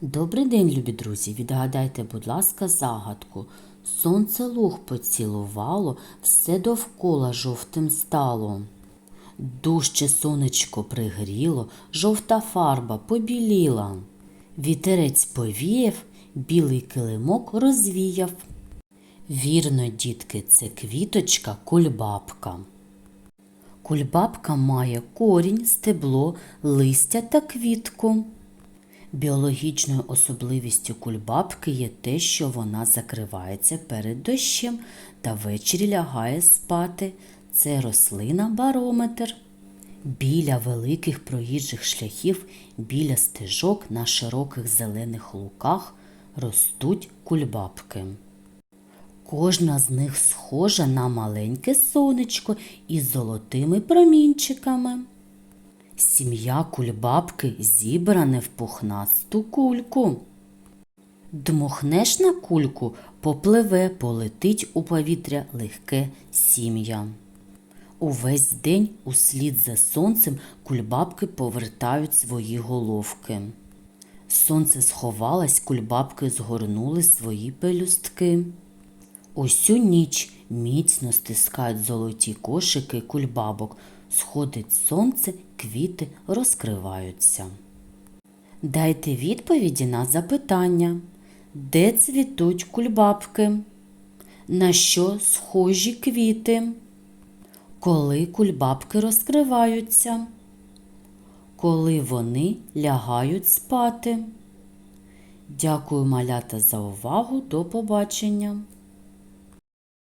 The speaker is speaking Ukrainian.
Добрий день, любі друзі. Відгадайте, будь ласка, загадку. Сонце луг поцілувало, все довкола жовтим стало. Дужче сонечко пригріло, жовта фарба побіліла. Вітерець повіяв, білий килимок розвіяв. Вірно, дітки, це квіточка кульбабка. Кульбабка має корінь, стебло, листя та квітку. Біологічною особливістю кульбабки є те, що вона закривається перед дощем та ввечері лягає спати. Це рослина барометр. Біля великих проїжджих шляхів, біля стежок на широких зелених луках ростуть кульбабки. Кожна з них схожа на маленьке сонечко із золотими промінчиками. Сім'я кульбабки зібране в пухнасту кульку. Дмухнеш на кульку, попливе, полетить у повітря легке сім'я. Увесь день услід за сонцем кульбабки повертають свої головки. Сонце сховалось, кульбабки згорнули свої пелюстки. Усю ніч міцно стискають золоті кошики кульбабок. Сходить сонце, квіти розкриваються. Дайте відповіді на запитання. Де цвітуть кульбабки? На що схожі квіти? Коли кульбабки розкриваються? Коли вони лягають спати? Дякую, малята, за увагу. До побачення!